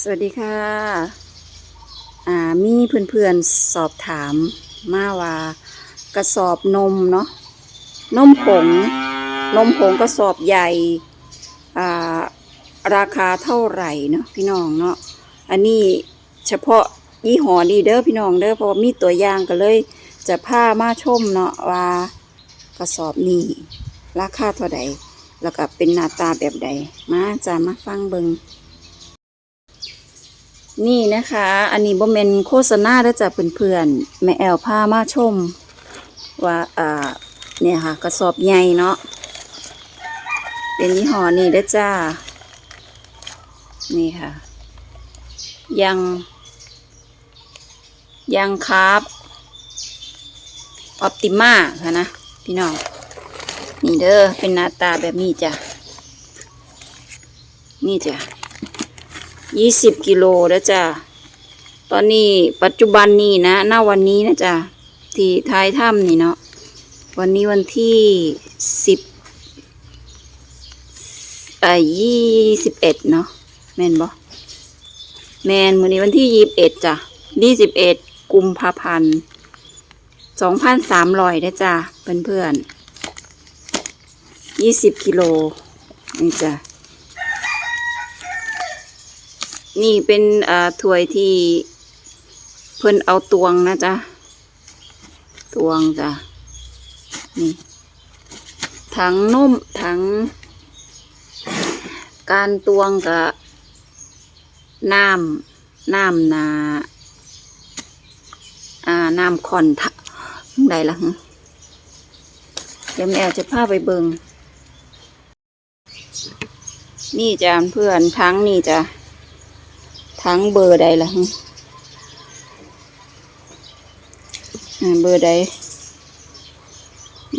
สวัสดีค่ะ อ่า มีเพื่อนๆสอบถามมาว่ากระสอบนมเนาะ นมผง นมผงกระสอบใหญ่ อ่า ราคาเท่าไหร่เนาะพี่น้องเนาะ อันนี้เฉพาะยี่ห้อนี้เด้อพี่น้องเด้อเพราะมีตัวอย่างก็เลย จะพามาชมเนาะว่ากระสอบนี้ราคาเท่าใดแล้วก็เป็นหน้าตาแบบใด มาจะมาฟังเบิง นี่นะคะ อันนี้บ่แม่นโฆษณาเด้จ้ะเพื่อนๆแม่แอลพามาชม ว่าอ่าเนี่ยค่ะ กระสอบใหญ่เนาะเป็นยี่ห้อนี้เด้จ้า นี่ค่ะ ยังยังคาร์บออปติมาค่ะนะ พี่น้อง นี่เด้อเป็นหน้าตาแบบนี้จ้ะ นี่จ้ะ ยี่สิบกิโลแล้วจ้ะตอนนี้ปัจจุบันนี้นะหน้าวันนี้นะจ้ะที่ท้ายถ้ำนี่เนาะวันนี้วันที่สิบอ่ยี่สิบเอ็ดเนาะแมนบ่แมนมื้อนี้วันที่ยี่สิบเอ็ดจ้ะยี่สิบเอ็ดกุมภาพันธ์สองพันสามร้อยได้อจ้ะเพื่อนเพื่อนยี่สิบกิโลนี่จ้ะ นี่เป็นอ่าถ้วยที่เพิ่นเอาตวงนะจ๊ะตวงจ้ะนี่ถังนุ่มถัง การตวงกับน้ำน้ำนาอ่าน้ำคอนทะใดล่ะฮะเดี๋ยวแม่จะพาไปเบิงนี่จ้ะเพื่อนทั้งนี่จ้ะ ทั้งเบอร์ใดล่ะฮะอ่าเบอร์ใด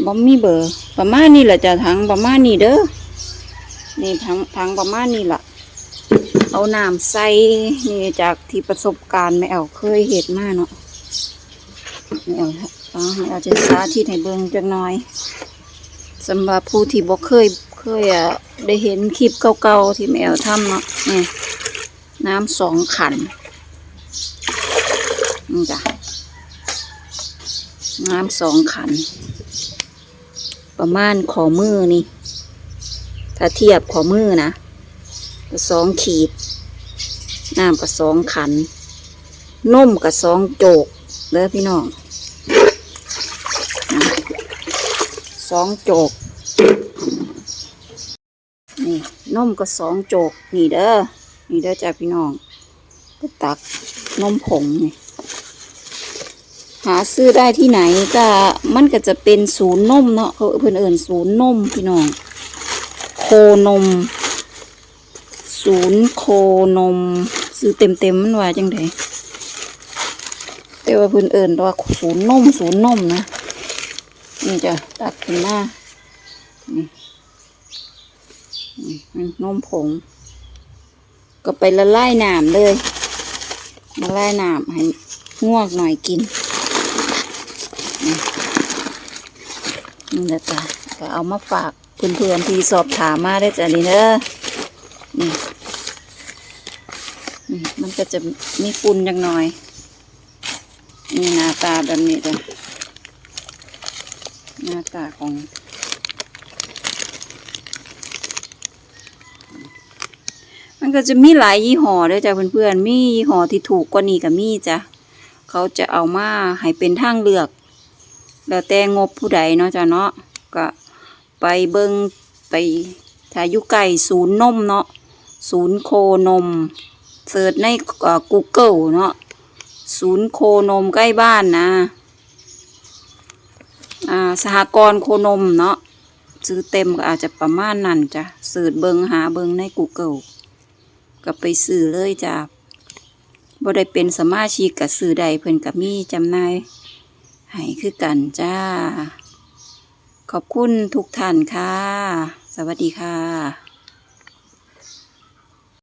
บ่มีเบอร์ประมาณนี้แหละจะทั้งประมาณนี้เด้อนี่ทั้งทั้งประมาณนี้ล่ะ เอาน้ำใส่นี่จากที่ประสบการณ์แม่แอวเคยเห็นมาเนาะแม่แอวเอาแม่แอวจะสาธิตให้เบิ่งจักหน่อยสำหรับผู้ที่บ่เคยเคยอะได้เห็นคลิปเก่าๆที่แม่แอวทำเนาะนี่ น้ำสองขันนี่จ้ะน้ำสองขัน ประมาณขอมือนี่ ถ้าเทียบขอมือนะก็สองขีด น้ำก็สองขันนมก็สองโจกเด้อพี่น้องสองโจก นี่นมก็สองโจก นี่เด้อ นี่เด้อจ้าพี่น้องก็ตักนมผงนี่หาซื้อได้ที่ไหนก็มันก็จะเป็นศูนย์นมเนาะเขาเพิ่นเอิ่นศูนย์นมพี่น้อง โคนม ศูนย์โคนม ซื้อเต็มเต็มมันว่าจังไดแต่ว่าเพิ่นเอิ่นว่าศูนย์นมศูนย์นมนะนี่จ้ะตักขึ้นมานี่นี่นมผง ก็ไปละลายน้ำเลยละลายน้ำให้งวกหน่อยกินนี่นะจ้ะก็เอามาฝากเพื่อนๆที่สอบถามมาได้จ้ะนี่เด้อนี่นี่มันก็จะมีฝุ่นจังหน่อยนี่หน้าตาแบบนี้จ้ะหน้าตาของ มันก็จะมีหลายยี่ห้อเด้วยจ้ะเพื่อนๆ มียี่ห้อที่ถูกกว่านี้ก็มีจ้ะ เขาจะเอามาให้เป็นทางเลือก แล้วแต่งบผู้ใดเนาะจ้ะเนาะ ก็ไปเบิงไปถ้าอยู่ไก่ศูนย์นมเนาะ ศูนย์โคนม เสิร์ชในเอ่อ Google เนาะ ศูนย์โคนมใกล้บ้านนะ อ่า สหกรณ์โคนมเนาะซื้อเต็มก็อาจจะประมาณนั้นจ้ะเสิร์ชเบิงหาเบิงใน Google ก็ไปซื้อเลยจ้าบ่ได้เป็นสมาชิกกับซื้อใดเพิ่นกับมีจำหน่ายให้คือกันจ้า ขอบคุณทุกท่านค่ะ สวัสดีค่ะ